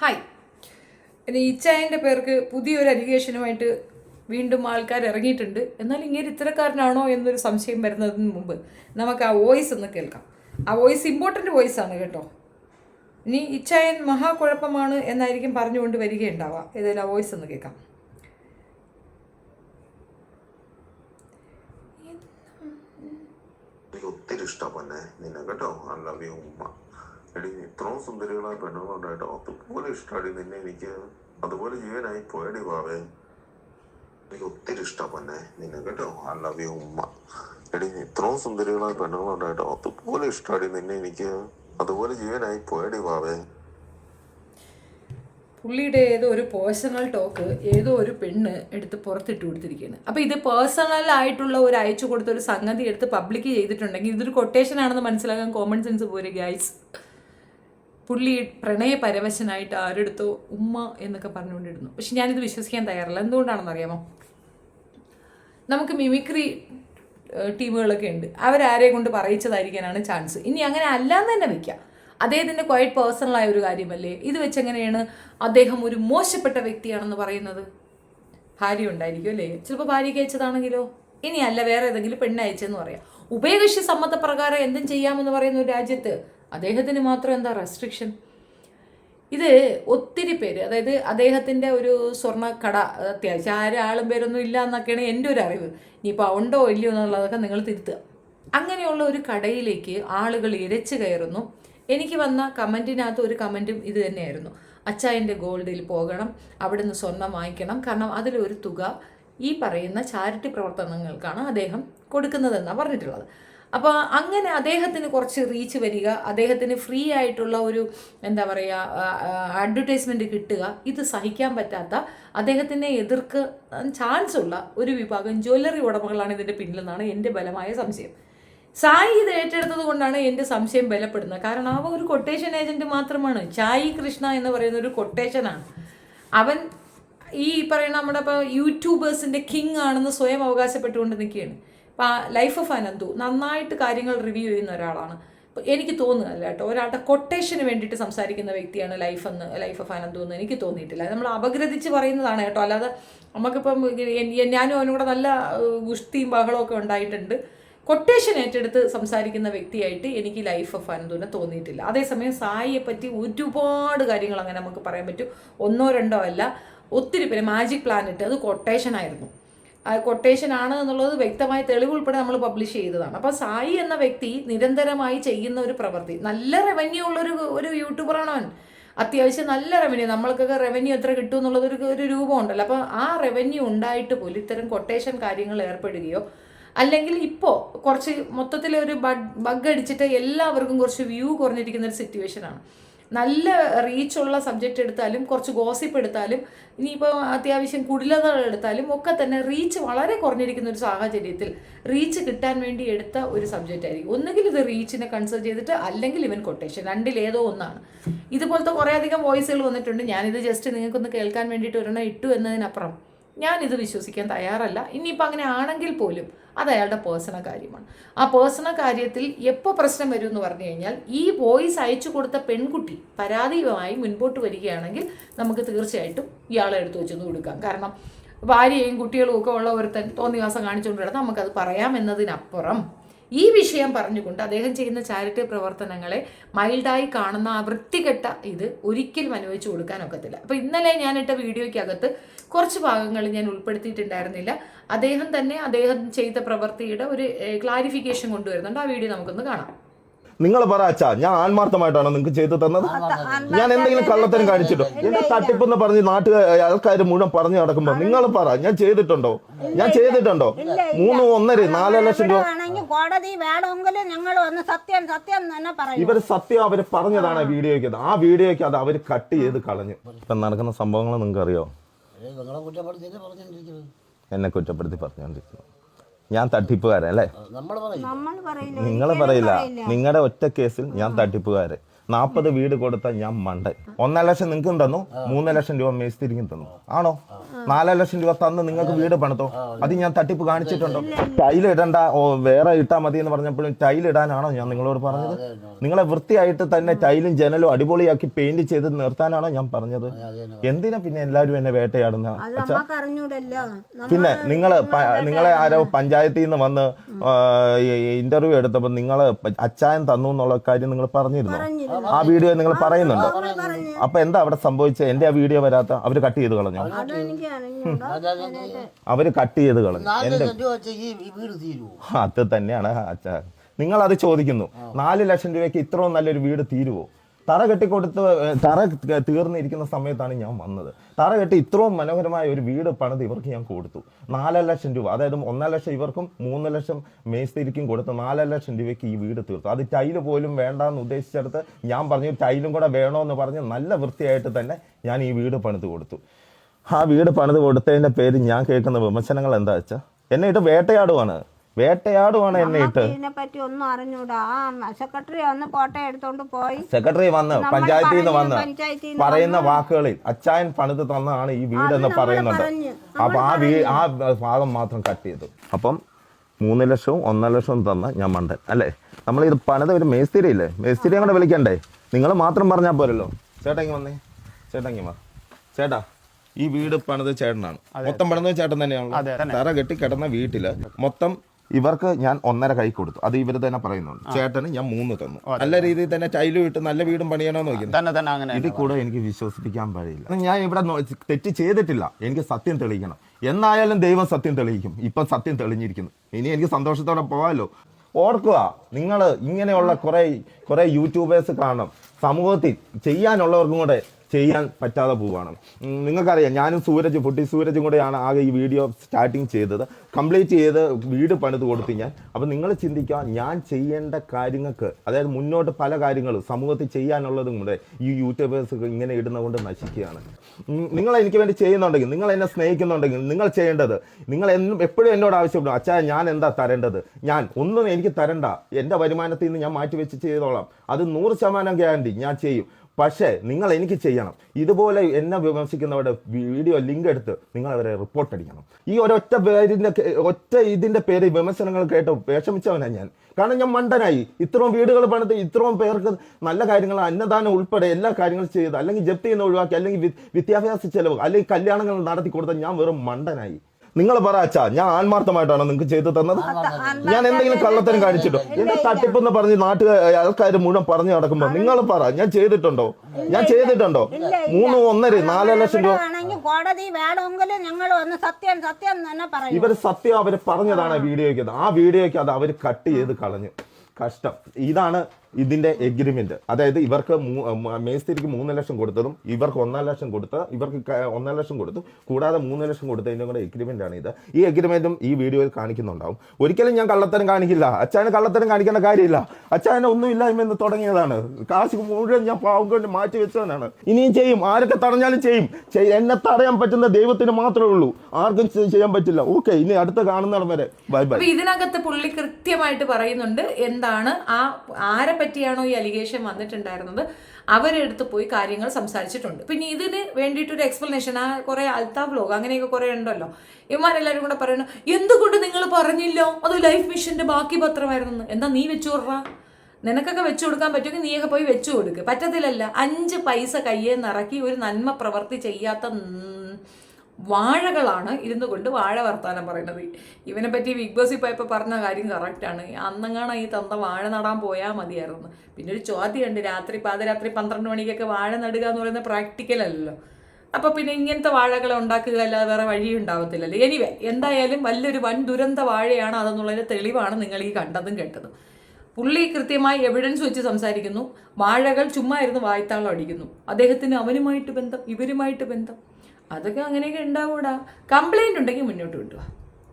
Hi ഇനി ഇച്ചായന്റെ പേർക്ക് പുതിയൊരു അലിഗേഷനുമായിട്ട് വീണ്ടും ആൾക്കാർ ഇറങ്ങിയിട്ടുണ്ട് എന്നാൽ ഇങ്ങനെ ഇത്തരക്കാരനാണോ എന്നൊരു സംശയം വരുന്നതിന് മുമ്പ് നമുക്ക് ആ വോയിസ് ഒന്ന് കേൾക്കാം. ആ വോയിസ് ഇമ്പോർട്ടന്റ് വോയിസ് ആണ് കേട്ടോ. ഇനി ഇച്ചായൻ മഹാകുഴപ്പമാണ് എന്നായിരിക്കും പറഞ്ഞുകൊണ്ട് വരികയുണ്ടാവുക ഏതായാലും ആ വോയിസ് ഒന്ന് കേൾക്കാം. ഒത്തിരി ഇഷ്ടപ്പെന്നെ നിന്നെ കേട്ടോ. ഐ ലവ് യു എടി ഇത്രയും സുന്ദരികളായ പെണ്ണുങ്ങളുണ്ടായിട്ട് അതുപോലെ ഇഷ്ടമാടി നിന്നെ എനിക്ക്. അതുപോലെ ജീവനായി പോയടി വാവേ എനിക്ക് ഒത്തിരി ഇഷ്ടം ഇഷ്ടപ്പെന്നെ നിന്നെ കേട്ടോ. ഐ ലവ് യു ഉമ്മ. എടി ഇത്രയും സുന്ദരികളായ പെണ്ണുങ്ങളുണ്ടായിട്ട് അതുപോലെ ഇഷ്ടമാടി നിന്നെ എനിക്ക്. അതുപോലെ ജീവനായി പോയടി വാവേ പുള്ളിയുടെ ഏതോ ഒരു പേഴ്സണൽ ടോക്ക് ഏതോ ഒരു പെണ്ണ് എടുത്ത് പുറത്തിട്ട് കൊടുത്തിരിക്കുകയാണ്. അപ്പോൾ ഇത് പേഴ്സണൽ ആയിട്ടുള്ള ഒരു അയച്ചു കൊടുത്ത ഒരു സംഗതി എടുത്ത് പബ്ലിക് ചെയ്തിട്ടുണ്ടെങ്കിൽ ഇതൊരു കൊട്ടേഷൻ ആണെന്ന് മനസ്സിലാക്കാൻ കോമൺ സെൻസ് പോരെ ഗൈസ് പുള്ളി പ്രണയ പരവശനായിട്ട് ആരെടുത്തോ ഉമ്മ എന്നൊക്കെ പറഞ്ഞുകൊണ്ടിരുന്നു. പക്ഷെ ഞാനിത് വിശ്വസിക്കാൻ തയ്യാറല്ല. എന്തുകൊണ്ടാണെന്ന് അറിയാമോ? നമുക്ക് മിമിക്രി ടീമുകളൊക്കെ ഉണ്ട്. അവരാരെ കൊണ്ട് പറയിച്ചതായിരിക്കാനാണ് ചാൻസ്. ഇനി അങ്ങനെ അല്ലാന്ന് തന്നെ വയ്ക്കാം അദ്ദേഹത്തിന്റെ ക്വയറ്റ് പേഴ്സണലായ ഒരു കാര്യമല്ലേ? ഇത് വെച്ച് എങ്ങനെയാണ് അദ്ദേഹം ഒരു മോശപ്പെട്ട വ്യക്തിയാണെന്ന് പറയുന്നത്? ഭാര്യ ഉണ്ടായിരിക്കും അല്ലേ? ചിലപ്പോൾ ഭാര്യയ്ക്ക് അയച്ചതാണെങ്കിലോ ഇനി അല്ല വേറെ ഏതെങ്കിലും പെണ്ണ് അയച്ചെന്ന് പറയാം. ഉഭയകക്ഷി സമ്മതപ്രകാരം എന്തും ചെയ്യാമെന്ന് പറയുന്ന ഒരു രാജ്യത്ത് അദ്ദേഹത്തിന് മാത്രം എന്താ റെസ്ട്രിക്ഷൻ ഇത് ഒത്തിരി പേര് അതായത് അദ്ദേഹത്തിന്റെ ഒരു സ്വർണ കട അത്യാവശ്യം ആരാളും പേരൊന്നും ഇല്ല എന്നൊക്കെയാണ് എന്റെ ഒരു അറിവ്. ഇനിയിപ്പോൾ ഉണ്ടോ ഇല്ലയോ എന്നുള്ളതൊക്കെ നിങ്ങൾ തിരുത്തുക. അങ്ങനെയുള്ള ഒരു കടയിലേക്ക് ആളുകൾ ഇരച്ചു കയറുന്നു. എനിക്ക് വന്ന കമന്റിനകത്ത് ഒരു കമന്റും ഇത് തന്നെയായിരുന്നു. അച്ചായന്റെ ഗോൾഡിൽ പോകണം അവിടെ നിന്ന് സ്വർണം വാങ്ങിക്കണം കാരണം അതിലൊരു തുക ഈ പറയുന്ന ചാരിറ്റി പ്രവർത്തനങ്ങൾക്കാണ് അദ്ദേഹം കൊടുക്കുന്നതെന്നാണ് പറഞ്ഞിട്ടുള്ളത്. അപ്പോൾ അങ്ങനെ അദ്ദേഹത്തിന് കുറച്ച് റീച്ച് വരിക അദ്ദേഹത്തിന് ഫ്രീ ആയിട്ടുള്ള ഒരു എന്താ പറയുക അഡ്വർടൈസ്മെന്റ് കിട്ടുക ഇത് സഹിക്കാൻ പറ്റാത്ത അദ്ദേഹത്തിനെ എതിർക്ക് ചാൻസ് ഉള്ള ഒരു വിഭാഗം ജ്വല്ലറി ഉടമകളാണ് ഇതിന്റെ പിന്നിലെന്നാണ് എന്റെ ബലമായ സംശയം. സായി ഇത് ഏറ്റെടുത്തത് കൊണ്ടാണ് എന്റെ സംശയം ബലപ്പെടുന്നത്. കാരണം അവ ഒരു കൊട്ടേഷൻ ഏജന്റ് മാത്രമാണ്. ചായി കൃഷ്ണ എന്ന് പറയുന്ന ഒരു കൊട്ടേഷനാണ് അവൻ ഈ പറയുന്ന നമ്മുടെ ഇപ്പോൾ യൂട്യൂബേഴ്സിന്റെ കിങ് ആണെന്ന് സ്വയം അവകാശപ്പെട്ടുകൊണ്ട് നിൽക്കുകയാണ്. ലൈഫ് ഓഫ് അനന്തു നന്നായിട്ട് കാര്യങ്ങൾ റിവ്യൂ ചെയ്യുന്ന ഒരാളാണ്. എനിക്ക് തോന്നുന്നില്ല കേട്ടോ? ഒരാളുടെ കൊട്ടേഷന് വേണ്ടിയിട്ട് സംസാരിക്കുന്ന വ്യക്തിയാണ് ലൈഫ് എന്ന് ലൈഫ് ഓഫ് അനന്തു എന്ന് എനിക്ക് തോന്നിയിട്ടില്ല. നമ്മൾ അപഗ്രഥിച്ച് പറയുന്നതാണ് കേട്ടോ. അല്ലാതെ നമുക്കിപ്പം ഞാനും അവനും കൂടെ നല്ല ഗുഷ്തിയും ഒക്കെ ഉണ്ടായിട്ടുണ്ട്. കൊട്ടേഷൻ ഏറ്റെടുത്ത് സംസാരിക്കുന്ന വ്യക്തിയായിട്ട് എനിക്ക് ലൈഫ് ഓഫ് അനന്തുവിനെ തോന്നിയിട്ടില്ല. അതേസമയം സായിയെ പറ്റി ഒരുപാട് കാര്യങ്ങൾ അങ്ങനെ നമുക്ക് പറയാൻ പറ്റും. ഒന്നോ രണ്ടോ അല്ല. ഒത്തിരി പേര് മാജിക് പ്ലാനറ്റ് അത് കൊട്ടേഷൻ ആയിരുന്നു. കൊട്ടേഷൻ ആണ് എന്നുള്ളത് വ്യക്തമായ തെളിവ് ഉൾപ്പെടെ നമ്മൾ പബ്ലിഷ് ചെയ്തതാണ്. അപ്പോൾ സായി എന്ന വ്യക്തി നിരന്തരമായി ചെയ്യുന്ന ഒരു പ്രവൃത്തി. നല്ല റവന്യൂ ഉള്ളൊരു ഒരു യൂട്യൂബറാണ് അവൻ. അത്യാവശ്യം നല്ല റവന്യൂ നമ്മൾക്കൊക്കെ റവന്യൂ എത്ര കിട്ടും എന്നുള്ളത് ഒരു ഒരു രൂപം ഉണ്ടല്ലോ അപ്പോൾ ആ റവന്യൂ ഉണ്ടായിട്ട് പോലും ഇത്തരം കൊട്ടേഷൻ കാര്യങ്ങൾ ഏർപ്പെടുകയോ അല്ലെങ്കിൽ ഇപ്പോൾ കുറച്ച് മൊത്തത്തിൽ ഒരു ബഗ് അടിച്ചിട്ട് എല്ലാവർക്കും കുറച്ച് വ്യൂ കുറഞ്ഞിരിക്കുന്ന ഒരു സിറ്റുവേഷനാണ് നല്ല റീച്ചുള്ള സബ്ജക്റ്റ് എടുത്താലും കുറച്ച് ഗോസിപ്പ് എടുത്താലും ഇനിയിപ്പോൾ അത്യാവശ്യം കുടിലതകൾ എടുത്താലും ഒക്കെ തന്നെ റീച്ച് വളരെ കുറഞ്ഞിരിക്കുന്ന ഒരു സാഹചര്യത്തിൽ റീച്ച് കിട്ടാൻ വേണ്ടി എടുത്ത ഒരു സബ്ജക്റ്റ് ആയിരിക്കും. ഒന്നുകിൽ ഇത് റീച്ചിനെ കൺസിഡർ ചെയ്തിട്ട് അല്ലെങ്കിൽ ഇവൻ കൊട്ടേഷൻ രണ്ടിലേതോ ഒന്നാണ്. ഇതുപോലത്തെ കുറേ അധികം വോയിസുകൾ വന്നിട്ടുണ്ട്. ഞാനിത് ജസ്റ്റ് നിങ്ങൾക്കൊന്ന് കേൾക്കാൻ വേണ്ടിയിട്ട് ഒരെണ്ണം ഇട്ടു എന്നതിനപ്പുറം ഞാനിത് വിശ്വസിക്കാൻ തയ്യാറല്ല. ഇനിയിപ്പോൾ അങ്ങനെ ആണെങ്കിൽ പോലും അത് അയാളുടെ പേഴ്സണൽ കാര്യമാണ്. ആ പേഴ്സണൽ കാര്യത്തിൽ എപ്പോൾ പ്രശ്നം വരും എന്ന് പറഞ്ഞു കഴിഞ്ഞാൽ ഈ വോയിസ് അയച്ചു കൊടുത്ത പെൺകുട്ടി പരാതിയുമായി മുൻപോട്ട് വരികയാണെങ്കിൽ നമുക്ക് തീർച്ചയായിട്ടും ഇയാളെ എടുത്തു വെച്ചൊന്ന് കൊടുക്കാം. കാരണം ഭാര്യയും കുട്ടികളും ഒക്കെ ഉള്ള ഒരുത്തൻ തോന്നിവാസം കാണിച്ചുകൊണ്ട് കിടന്നാൽ നമുക്കത് പറയാം എന്നതിനപ്പുറം ഈ വിഷയം പറഞ്ഞുകൊണ്ട് അദ്ദേഹം ചെയ്യുന്ന ചാരിറ്റി പ്രവർത്തനങ്ങളെ മൈൽഡായി കാണുന്ന ആ വൃത്തികെട്ട ഇത് ഒരിക്കലും അനുവദിച്ചു കൊടുക്കാൻ ഒക്കത്തില്ല. അപ്പോൾ ഇന്നലെ ഞാൻ ഞാനിട്ട വീഡിയോയ്ക്കകത്ത് കുറച്ച് ഭാഗങ്ങൾ ഞാൻ ഉൾപ്പെടുത്തിയിട്ടുണ്ടായിരുന്നില്ല. അദ്ദേഹം തന്നെ അദ്ദേഹം ചെയ്ത പ്രവൃത്തിയുടെ ഒരു ക്ലാരിഫിക്കേഷൻ കൊണ്ടുവരുന്നുണ്ട്. ആ വീഡിയോ നമുക്കൊന്ന് കാണാം. നിങ്ങൾ പറ അച്ഛാ ഞാൻ ആത്മാർത്ഥമായിട്ടാണോ നിങ്ങൾക്ക് ചെയ്തു തന്നത്. ഞാൻ എന്തെങ്കിലും കള്ളത്തരം കാണിച്ചിട്ടോ എന്റെ തട്ടിപ്പെന്ന് പറഞ്ഞ് നാട്ടുകാർ ആൾക്കാർ മുഴുവൻ പറഞ്ഞു നടക്കുമ്പോ നിങ്ങൾ പറ ഞാൻ ചെയ്തിട്ടുണ്ടോ? ഞാൻ ചെയ്തിട്ടുണ്ടോ? മൂന്ന് ഒന്നര നാല് ലക്ഷം രൂപ കോടതി വേണമെങ്കിൽ ഞങ്ങൾ ഒന്ന് സത്യം സത്യം എന്ന് തന്നെ പറയും. ഇവർ സത്യം അവർ പറഞ്ഞതാണ് ആ. വീഡിയോയ്ക്ക് ആ വീഡിയോയ്ക്ക് അത് അവർ കട്ട് ചെയ്ത് കളഞ്ഞു. ഇപ്പൊ നടക്കുന്ന സംഭവങ്ങൾ നിങ്ങൾക്ക് അറിയോ എന്നെ കുറ്റപ്പെടുത്തി പറഞ്ഞുകൊണ്ടിരിക്കുന്നു ഞാൻ തട്ടിപ്പുകാരൻ അല്ലേ? നമ്മൾ പറയില്ല. നിങ്ങൾ പറയില്ല. നിങ്ങളുടെ ഒറ്റ കേസിൽ ഞാൻ തട്ടിപ്പുകാരൻ. നാൽപ്പത് വീട് കൊടുത്ത ഞാൻ മണ്ടൻ. ഒന്നര ലക്ഷം നിങ്ങൾക്കും തന്നു മൂന്നര ലക്ഷം രൂപ മേസ്തിരിക്കും തന്നു. ആണോ? നാല് ലക്ഷം രൂപ തന്ന് നിങ്ങൾക്ക് വീട് പണിതോ? അത് ഞാൻ തട്ടിപ്പ് കാണിച്ചിട്ടുണ്ടോ? ടൈൽ ഇടണ്ട ഓ വേറെ ഇട്ടാ മതി എന്ന് പറഞ്ഞപ്പോഴും ടൈൽ ഇടാനാണോ ഞാൻ നിങ്ങളോട് പറഞ്ഞത്? നിങ്ങളെ വൃത്തിയായിട്ട് തന്നെ ടൈലും ജനലും അടിപൊളിയാക്കി പെയിന്റ് ചെയ്ത് നിർത്താനാണോ ഞാൻ പറഞ്ഞത്? എന്തിനാ പിന്നെ എല്ലാവരും എന്നെ വേട്ടയാടുന്ന? പിന്നെ നിങ്ങൾ നിങ്ങളെ ആരോ പഞ്ചായത്തിൽ നിന്ന് വന്ന് ഇന്റർവ്യൂ എടുത്തപ്പോൾ നിങ്ങൾ അച്ചായൻ തന്നു എന്നുള്ള കാര്യം നിങ്ങൾ പറഞ്ഞിരുന്നു? ആ വീഡിയോ നിങ്ങൾ പറയുന്നുണ്ട്. അപ്പൊ എന്താ അവിടെ സംഭവിച്ചത് എന്റെ ആ വീഡിയോ വരാത്ത അവർ കട്ട് ചെയ്ത് കളഞ്ഞു? അവർ കട്ട് ചെയ്ത് കളഞ്ഞു. എന്റെ അത് തന്നെയാണ് അച്ഛാ. നിങ്ങൾ അത് ചോദിക്കുന്നു. നാല് ലക്ഷം രൂപയ്ക്ക് ഇത്രയും നല്ലൊരു വീട് തീരുവോ? തറ കെട്ടിക്കൊടുത്ത് തറ തീർന്നിരിക്കുന്ന സമയത്താണ് ഞാൻ വന്നത്. തറ കെട്ടി ഇത്രയും മനോഹരമായ ഒരു വീട് പണിത് ഇവർക്ക് ഞാൻ കൊടുത്തു. നാലര ലക്ഷം രൂപ. അതായത് ഒന്നര ലക്ഷം ഇവർക്കും മൂന്ന് ലക്ഷം മേസ്തിരിക്കും കൊടുത്ത് നാലര ലക്ഷം രൂപയ്ക്ക് ഈ വീട് തീർത്തു. അത് ടൈൽ പോലും വേണ്ടാന്ന് ഉദ്ദേശിച്ചെടുത്ത് ഞാൻ പറഞ്ഞു ടൈലും കൂടെ വേണമെന്ന് പറഞ്ഞ് നല്ല വൃത്തിയായിട്ട് തന്നെ ഞാൻ ഈ വീട് പണിത് കൊടുത്തു. ആ വീട് പണിത് കൊടുത്തതിന്റെ പേര് ഞാൻ കേൾക്കുന്ന വിമർശനങ്ങൾ എന്താ വെച്ചാൽ എന്നെ ഇട്ട് വേട്ടയാടുവാണ്. വേട്ടയാടുവാണ് എന്നെ ഇട്ട്. ഇതിനെ പറ്റി ഒന്നും അറിഞ്ഞൂടാ. ആ സെക്രട്ടറി വന്ന് ഫോട്ടോ എടുത്തോണ്ട് പോയി. സെക്രട്ടറി വന്ന് പഞ്ചായത്തിൽ നിന്ന് വന്ന് പറയുന്ന വാക്കുകളിൽ അച്ചായൻ പണിത് തന്നാണ് ഈ വീടെന്ന് എന്ന് പറയുന്നുണ്ട്. പറഞ്ഞു, അപ്പൊ ആ വീ ആ ഭാഗം മാത്രം കട്ട് ചെയ്തു. അപ്പം മൂന്ന് ലക്ഷവും ഒന്നര ലക്ഷവും തന്ന ഞാൻ മണ്ടൻ. അല്ലേ? നമ്മൾ ഇത് പണിത ഒരു മേസ്തിരി ഇല്ലേ? മേസ്തിരിയും കൂടെ വിളിക്കണ്ടേ? നിങ്ങൾ മാത്രം പറഞ്ഞാൽ പോരല്ലോ. ചേട്ടാ ഇങ്ങ് വന്നേ. ചേട്ടാ ഇങ്ങ് വാ. ചേട്ടാ ഈ വീട് പണിത് ചേട്ടനാണ്. മൊത്തം പണിത് ചേട്ടൻ തന്നെയാണ് തറ കെട്ടി കിടന്ന വീട്ടിൽ മൊത്തം ഇവർക്ക് ഞാൻ ഒന്നര കൈ കൊടുത്തു. അത് ഇവർ തന്നെ പറയുന്നുണ്ട്. ചേട്ടന് ഞാൻ മൂന്ന് തന്നു. നല്ല രീതിയിൽ തന്നെ ടൈലും ഇട്ട് നല്ല വീടും പണിയണമെന്ന് നോക്കി. തന്നെ തന്നെ അങ്ങനെ ഇതിൽ കൂടെ എനിക്ക് വിശ്വസിപ്പിക്കാൻ കഴിയില്ല ഞാൻ ഇവിടെ തെറ്റ് ചെയ്തിട്ടില്ല. എനിക്ക് സത്യം തെളിയിക്കണം. എന്നായാലും ദൈവം സത്യം തെളിയിക്കും. ഇപ്പൊ സത്യം തെളിഞ്ഞിരിക്കുന്നു. ഇനി എനിക്ക് സന്തോഷത്തോടെ പോകാമല്ലോ ഓർക്കുക നിങ്ങൾ ഇങ്ങനെയുള്ള കുറെ കുറെ യൂട്യൂബേഴ്സ് കാണണം സമൂഹത്തിൽ ചെയ്യാനുള്ളവർക്കും കൂടെ ചെയ്യാൻ പറ്റാതെ പോവുകയാണ്. നിങ്ങൾക്കറിയാം ഞാനും സൂരജ് പൊട്ടി സൂരജും കൂടെയാണ് ആകെ ഈ വീഡിയോ സ്റ്റാർട്ടിങ് ചെയ്തത്. കംപ്ലീറ്റ് ചെയ്ത് വീട് പണിത് കൊടുത്തു ഞാൻ. അപ്പം നിങ്ങൾ ചിന്തിക്കുക ഞാൻ ചെയ്യേണ്ട കാര്യങ്ങൾക്ക് അതായത് മുന്നോട്ട് പല കാര്യങ്ങളും സമൂഹത്തിൽ ചെയ്യാനുള്ളതും കൂടെ ഈ യൂട്യൂബേഴ്സ് ഇങ്ങനെ ഇടുന്നതുകൊണ്ട് നശിക്കുകയാണ്. നിങ്ങൾ എനിക്ക് വേണ്ടി ചെയ്യുന്നുണ്ടെങ്കിൽ നിങ്ങൾ എന്നെ സ്നേഹിക്കുന്നുണ്ടെങ്കിൽ നിങ്ങൾ ചെയ്യേണ്ടത് നിങ്ങൾ എന്നും എപ്പോഴും എന്നോട് ആവശ്യപ്പെടും അച്ഛാ ഞാൻ എന്താ തരേണ്ടത്? ഞാൻ ഒന്നും എനിക്ക് തരണ്ട. എന്റെ വരുമാനത്തിൽ നിന്ന് ഞാൻ മാറ്റി വെച്ച് ചെയ്തോളാം. അത് നൂറ് ശതമാനം ഗ്യാരണ്ടി ഞാൻ ചെയ്യും. പക്ഷേ നിങ്ങൾ എനിക്ക് ചെയ്യണം. ഇതുപോലെ എന്നെ വിമർശിക്കുന്നവരുടെ വീഡിയോ ലിങ്ക് എടുത്ത് നിങ്ങൾ അവരെ റിപ്പോർട്ട് അടിക്കണം. ഈ ഒരൊറ്റ പേരിന്റെ ഒറ്റ ഇതിന്റെ പേര് വിമർശനങ്ങൾ കേട്ട് വിഷമിച്ചവനാണ് ഞാൻ. കാരണം ഞാൻ മണ്ടനായി. ഇത്രയും വീടുകൾ പണിത് ഇത്രയും പേർക്ക് നല്ല കാര്യങ്ങൾ അന്നദാനം ഉൾപ്പെടെ എല്ലാ കാര്യങ്ങളും ചെയ്ത് അല്ലെങ്കിൽ ജപ്തി ചെയ്യുന്ന ഒഴിവാക്കി അല്ലെങ്കിൽ വിദ്യാഭ്യാസ ചെലവ് അല്ലെങ്കിൽ കല്യാണങ്ങൾ നടത്തി കൊടുത്ത ഞാൻ വെറും മണ്ടനായി. നിങ്ങൾ പറ അച്ഛാ ഞാൻ ആത്മാർത്ഥമായിട്ടാണ് നിങ്ങൾക്ക് ചെയ്തു തന്നത്. ഞാൻ എന്തെങ്കിലും കള്ളത്തരം കാണിച്ചിട്ടോ. എന്റെ തട്ടിപ്പെന്ന് പറഞ്ഞ് നാട്ടുകാർ ആൾക്കാർ മുഴുവൻ പറഞ്ഞു നടക്കുമ്പോ നിങ്ങൾ പറ ഞാൻ ചെയ്തിട്ടുണ്ടോ? ഞാൻ ചെയ്തിട്ടുണ്ടോ? മൂന്ന് ഒന്നര നാല് ലക്ഷം രൂപ ഇവർ സത്യം അവർ പറഞ്ഞതാണ് വീഡിയോയ്ക്ക്. ആ വീഡിയോയ്ക്ക് അത് അവർ കട്ട് ചെയ്ത് കളഞ്ഞു. കഷ്ടം. ഇതാണ് ഇതിന്റെ എഗ്രിമെന്റ് അതായത് ഇവർക്ക് മേസ്തിരിക്ക് മൂന്ന് ലക്ഷം കൊടുത്തതും ഇവർക്ക് ഒന്നര ലക്ഷം കൊടുത്ത ഇവർക്ക് ഒന്നര ലക്ഷം കൊടുത്തു കൂടാതെ മൂന്ന് ലക്ഷം കൊടുത്തതിന്റെ കൂടെ എഗ്രിമെന്റ് ആണ് ഇത്. ഈ എഗ്രിമെന്റും ഈ വീഡിയോയിൽ കാണിക്കുന്നുണ്ടാവും. ഒരിക്കലും ഞാൻ കള്ളത്തരം കാണിക്കില്ല. അച്ഛനെ കള്ളത്തരം കാണിക്കേണ്ട കാര്യമില്ല. അച്ഛനെ ഒന്നും ഇല്ലായ്മ തുടങ്ങിയതാണ്. കാശ് മുഴുവൻ ഞാൻ പാവം കൊണ്ട് മാറ്റി വെച്ചവനാണ്. ഇനിയും ചെയ്യും. ആരൊക്കെ തടഞ്ഞാലും ചെയ്യും. ചെയ്- എന്നെ തടയാൻ പറ്റുന്ന ദൈവത്തിന് മാത്രമേ ഉള്ളൂ. ആർക്കും ചെയ്യാൻ പറ്റില്ല. ഓക്കെ ഇനി അടുത്ത കാണുന്നിടം വരെ. Bye bye. ഇതിനകത്ത് പുള്ളി കൃത്യമായിട്ട് പറയുന്നുണ്ട് എന്താണ് ആ ആരെ പറ്റിയാണോ ഈ അലിഗേഷൻ വന്നിട്ടുണ്ടായിരുന്നത്? അവരെടുത്ത് പോയി കാര്യങ്ങൾ സംസാരിച്ചിട്ടുണ്ട്. പിന്നെ ഇതിന് വേണ്ടിയിട്ടൊരു എക്സ്പ്ലനേഷൻ ആ കുറെ അൽത്താ ബ്ലോഗ് അങ്ങനെയൊക്കെ കുറെ ഉണ്ടല്ലോ. ഇവന്മാരെല്ലാവരും കൂടെ പറയുന്നു എന്തുകൊണ്ട് നിങ്ങൾ പറഞ്ഞില്ലോ? അത് ലൈഫ് മിഷന്റെ ബാക്കി പത്രമായിരുന്നു എന്താ നീ വെച്ചു കൊടുറാ നിനക്കൊക്കെ വെച്ചു കൊടുക്കാൻ പറ്റുമെങ്കിൽ നീയൊക്കെ പോയി വെച്ചു കൊടുക്ക്. പറ്റത്തില്ലല്ല. അഞ്ച് പൈസ കയ്യെ നിറക്കി ഒരു നന്മ പ്രവർത്തി ചെയ്യാത്ത വാഴകളാണ് ഇരുന്ന് കൊണ്ട് വാഴ വർത്താനം പറയുന്നത്. ഇവനെ പറ്റി ബിഗ് ബോസിൽ പോയപ്പോൾ പറഞ്ഞ കാര്യം കറക്റ്റാണ് അന്നങ്ങാണ് ഈ തന്ത വാഴ നടാൻ പോയാൽ മതിയായിരുന്നു. പിന്നെ ഒരു ചോദ്യമുണ്ട് രാത്രി പാതിരാത്രി പന്ത്രണ്ട് മണിക്കൊക്കെ വാഴ നടുക എന്ന് പറയുന്നത് പ്രാക്ടിക്കൽ അല്ലല്ലോ. അപ്പോൾ പിന്നെ ഇങ്ങനത്തെ വാഴകളെ ഉണ്ടാക്കുക അല്ലാതെ വേറെ വഴി ഉണ്ടാവത്തില്ലല്ലോ. എനിവേ എന്തായാലും വലിയൊരു വൻ ദുരന്ത വാഴയാണ് അതെന്നുള്ളതിന്റെ തെളിവാണ് നിങ്ങൾ ഈ കണ്ടതും കേട്ടതും. പുള്ളി കൃത്യമായി എവിഡൻസ് വെച്ച് സംസാരിക്കുന്നു. വാഴകൾ ചുമ്മാ ഇരുന്ന് വായ്ത്താളം അടിക്കുന്നു. അദ്ദേഹത്തിന് അവനുമായിട്ട് ബന്ധം ഇവരുമായിട്ട് ബന്ധം. അതൊക്കെ അങ്ങനെയൊക്കെ ഉണ്ടാവൂടാ. കംപ്ലൈന്റ് ഉണ്ടെങ്കിൽ മുന്നോട്ട് വിട്ടുക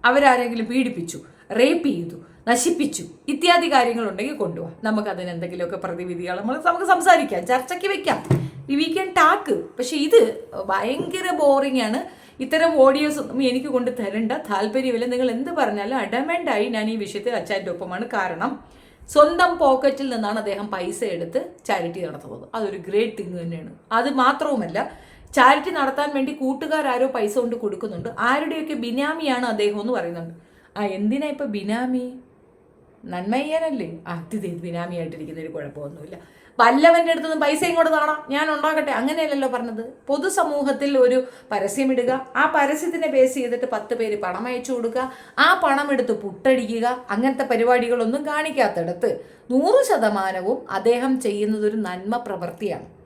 അവരാരെങ്കിലും പീഡിപ്പിച്ചു റേപ്പ് ചെയ്തു നശിപ്പിച്ചു ഇത്യാദി കാര്യങ്ങളുണ്ടെങ്കിൽ കൊണ്ടുപോകാം നമുക്ക് അതിന് എന്തെങ്കിലുമൊക്കെ പ്രതിവിധികൾ നമ്മൾ നമുക്ക് സംസാരിക്കാം ചർച്ചയ്ക്ക് വെക്കാം. വി ക്യാൻ ടാക്ക് പക്ഷേ ഇത് ഭയങ്കര ബോറിംഗ് ആണ്. ഇത്തരം ഓഡിയോസ് ഒന്നും എനിക്ക് കൊണ്ട് തരേണ്ട. താല്പര്യമില്ല. നിങ്ങൾ എന്ത് പറഞ്ഞാലും അഡമെന്റായി ഞാൻ ഈ വിഷയത്തിൽ അച്ചാന്റെ ഒപ്പമാണ്. കാരണം സ്വന്തം പോക്കറ്റിൽ നിന്നാണ് അദ്ദേഹം പൈസ എടുത്ത് ചാരിറ്റി നടത്തുന്നത്. അതൊരു ഗ്രേറ്റ് തിങ് തന്നെയാണ്. അത് മാത്രവുമല്ല ചാരിറ്റി നടത്താൻ വേണ്ടി കൂട്ടുകാരാരോ പൈസ കൊണ്ട് കൊടുക്കുന്നുണ്ട്. ആരുടെയൊക്കെ ബിനാമിയാണ് അദ്ദേഹം എന്ന് പറയുന്നുണ്ട്. ആ എന്തിനാ ഇപ്പൊ ബിനാമി? നന്മയ്യനല്ലേ? ആ ഇത് ബിനാമിയായിട്ടിരിക്കുന്നതിൽ കുഴപ്പമൊന്നുമില്ല. വല്ലവന്റെ അടുത്ത് നിന്ന് പൈസ ഇങ്ങോട്ട് താടാം ഞാൻ ഉണ്ടാക്കട്ടെ. അങ്ങനെയല്ലല്ലോ പറഞ്ഞത്. പൊതുസമൂഹത്തിൽ ഒരു പരസ്യം ഇടുക. ആ പരസ്യത്തിനെ ബേസ് ചെയ്തിട്ട് പത്ത് പേര് പണം അയച്ചു കൊടുക്കുക. ആ പണം എടുത്ത് പുട്ടടിക്കുക. അങ്ങനത്തെ പരിപാടികളൊന്നും കാണിക്കാത്തടത്ത് നൂറ് ശതമാനവും അദ്ദേഹം ചെയ്യുന്നതൊരു നന്മ പ്രവൃത്തിയാണ്.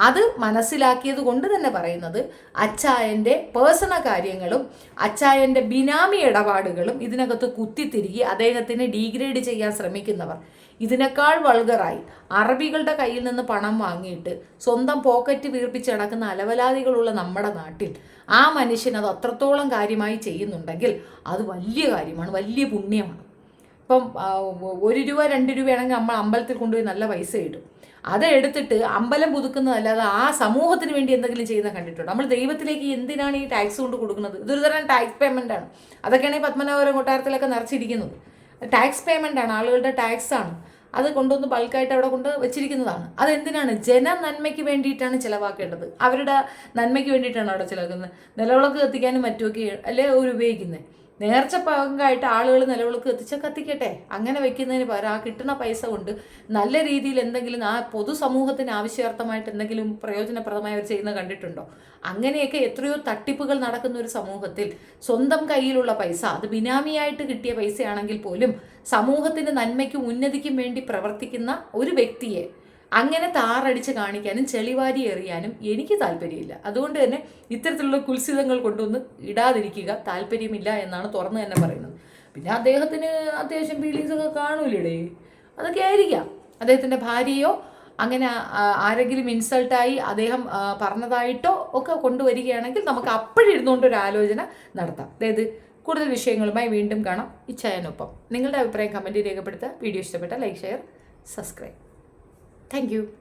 അത് മനസ്സിലാക്കിയത് കൊണ്ട് തന്നെ പറയുന്നത് അച്ചായന്റെ പേഴ്സണൽ കാര്യങ്ങളും അച്ചായന്റെ ബിനാമി ഇടപാടുകളും ഇതിനകത്ത് കുത്തിത്തിരികി അദ്ദേഹത്തിനെ ഡീഗ്രേഡ് ചെയ്യാൻ ശ്രമിക്കുന്നവർ. ഇതിനേക്കാൾ വൾഗറായി അറബികളുടെ കയ്യിൽ നിന്ന് പണം വാങ്ങിയിട്ട് സ്വന്തം പോക്കറ്റ് വീർപ്പിച്ച് നടക്കുന്ന അലവലാദികളുള്ള നമ്മുടെ നാട്ടിൽ ആ മനുഷ്യൻ അത് അത്രത്തോളം കാര്യമായി ചെയ്യുന്നുണ്ടെങ്കിൽ അത് വലിയ കാര്യമാണ് വലിയ പുണ്യമാണ്. ഇപ്പം ഒരു രൂപ രണ്ട് രൂപയാണെങ്കിൽ നമ്മൾ അമ്പലത്തിൽ കൊണ്ടുപോയി നല്ല പൈസ ഇടും. അത് എടുത്തിട്ട് അമ്പലം പുതുക്കുന്നതല്ലാതെ ആ സമൂഹത്തിന് വേണ്ടി എന്തെങ്കിലും ചെയ്യുന്ന കണ്ടിട്ടുണ്ട്? നമ്മൾ ദൈവത്തിലേക്ക് എന്തിനാണ് ഈ ടാക്സ് കൊണ്ട് കൊടുക്കുന്നത്? ഇതൊരു തരം ടാക്സ് പേയ്മെന്റ് ആണ്. അതൊക്കെയാണ് ഈ പത്മനാഭപുരം കൊട്ടാരത്തിലൊക്കെ നിറച്ചിരിക്കുന്നത്. ടാക്സ് പേയ്മെന്റ് ആണ് ആളുകളുടെ ടാക്സ് ആണ്. അത് കൊണ്ടുവന്ന് ബൾക്കായിട്ട് അവിടെ കൊണ്ട് വെച്ചിരിക്കുന്നതാണ്. അതെന്തിനാണ്? ജന നന്മയ്ക്ക് വേണ്ടിയിട്ടാണ് ചിലവാക്കേണ്ടത്. അവരുടെ നന്മയ്ക്ക് വേണ്ടിയിട്ടാണ് അവിടെ ചിലവാക്കുന്നത്. നിലവിളക്ക് കത്തിക്കാനും മറ്റുമൊക്കെ അല്ലേ അവർ ഉപയോഗിക്കുന്നത്. നേർച്ച പങ്കായിട്ട് ആളുകൾ നിലവിളക്ക് എത്തിച്ച കത്തിക്കട്ടെ. അങ്ങനെ വെക്കുന്നതിന് പകരം ആ കിട്ടുന്ന പൈസ കൊണ്ട് നല്ല രീതിയിൽ എന്തെങ്കിലും ആ പൊതുസമൂഹത്തിന് ആവശ്യാർത്ഥമായിട്ട് എന്തെങ്കിലും പ്രയോജനപ്രദമായി അവർ ചെയ്യുന്നത് കണ്ടിട്ടുണ്ടോ? അങ്ങനെയൊക്കെ എത്രയോ തട്ടിപ്പുകൾ നടക്കുന്ന ഒരു സമൂഹത്തിൽ സ്വന്തം കയ്യിലുള്ള പൈസ അത് ബിനാമിയായിട്ട് കിട്ടിയ പൈസയാണെങ്കിൽ പോലും സമൂഹത്തിന്റെ നന്മയ്ക്കും ഉന്നതിക്കും വേണ്ടി പ്രവർത്തിക്കുന്ന ഒരു വ്യക്തിയെ അങ്ങനെ താറടിച്ച് കാണിക്കാനും ചെളിവാരി എറിയാനും എനിക്ക് താല്പര്യമില്ല. അതുകൊണ്ട് തന്നെ ഇത്തരത്തിലുള്ള കുൽസിതങ്ങൾ കൊണ്ടൊന്ന് ഇടാതിരിക്കുക താല്പര്യമില്ല എന്നാണ് തുറന്ന് തന്നെ പറയുന്നത്. പിന്നെ അദ്ദേഹത്തിന് അത്യാവശ്യം ഫീലിങ്സ് ഒക്കെ കാണൂലേ അതൊക്കെ ആയിരിക്കാം. അദ്ദേഹത്തിന്റെ ഭാര്യയോ അങ്ങനെ ആരെങ്കിലും ഇൻസൾട്ടായി അദ്ദേഹം പറഞ്ഞതായിട്ടോ ഒക്കെ കൊണ്ടുവരികയാണെങ്കിൽ നമുക്ക് അപ്പോഴിരുന്നുകൊണ്ട് ഒരു ആലോചന നടത്താം. അതായത് കൂടുതൽ വിഷയങ്ങളുമായി വീണ്ടും കാണാം. ഇച്ഛായനൊപ്പം നിങ്ങളുടെ അഭിപ്രായം കമന്റ് രേഖപ്പെടുത്തുക. വീഡിയോ ഇഷ്ടപ്പെട്ട like share subscribe Thank you.